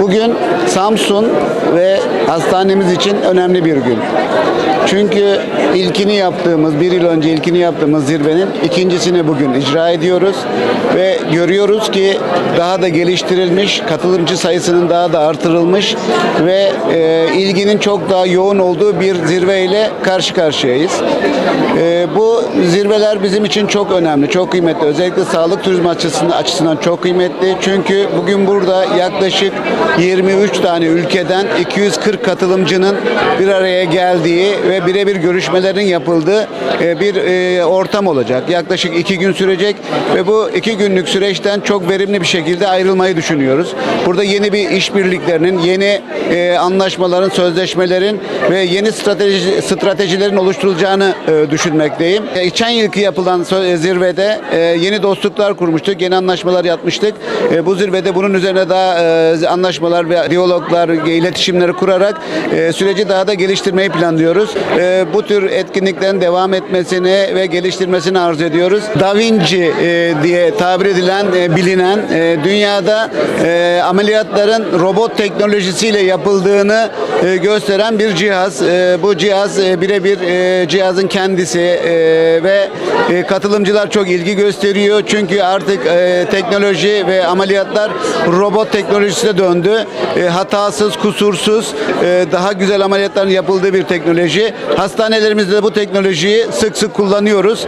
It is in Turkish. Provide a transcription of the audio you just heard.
Bugün Samsun ve hastanemiz için önemli bir gün. Çünkü ilkini yaptığımız, bir yıl önce ilkini yaptığımız zirvenin ikincisini bugün icra ediyoruz. Ve görüyoruz ki daha da geliştirilmiş, katılımcı sayısının daha da artırılmış ve e, ilginin çok daha yoğun olduğu bir zirveyle karşı karşıyayız. E, bu zirveler bizim için çok önemli, çok kıymetli. Özellikle sağlık turizmi açısından, açısından çok kıymetli. Çünkü bugün burada yaklaşık 23 tane ülkeden 240 katılımcının bir araya geldiği ve birebir görüşmelerin yapıldığı e, bir e, ortam olacak. Yaklaşık iki gün sürecek ve bu iki günlük süreçten çok verimli bir şekilde ayrılmayı düşünüyoruz. Burada yeni bir işbirliklerinin, yeni e, anlaşmaların, sözleşmelerin ve yeni strateji, stratejilerin oluşturulacağını düşünmekteyim. Geçen yılki yapılan zirvede yeni dostluklar kurmuştuk, yeni anlaşmalar yapmıştık. Bu zirvede bunun üzerine daha e, anlaşmalar ve diyaloglar, iletişimleri kurarak e, süreci daha da geliştirmeyi planlıyoruz. E, Bu tür etkinliklerin devam etmesini ve geliştirmesini arzu ediyoruz. Da Vinci e, diye tabir edilen, e, bilinen e, dünyada e, ameliyatların robot teknolojisiyle yapıldığını e, gösteren bir cihaz. E, Bu cihaz e, birebir e, cihazın kendisi e, ve e, katılımcılar çok ilgi gösteriyor. Çünkü artık e, teknoloji ve ameliyatlar robot teknolojisine döndü. E, Hatasız, kusursuz, e, daha güzel ameliyatların yapıldığı bir teknoloji. Hastanelerimizde bu teknolojiyi sık sık kullanıyoruz.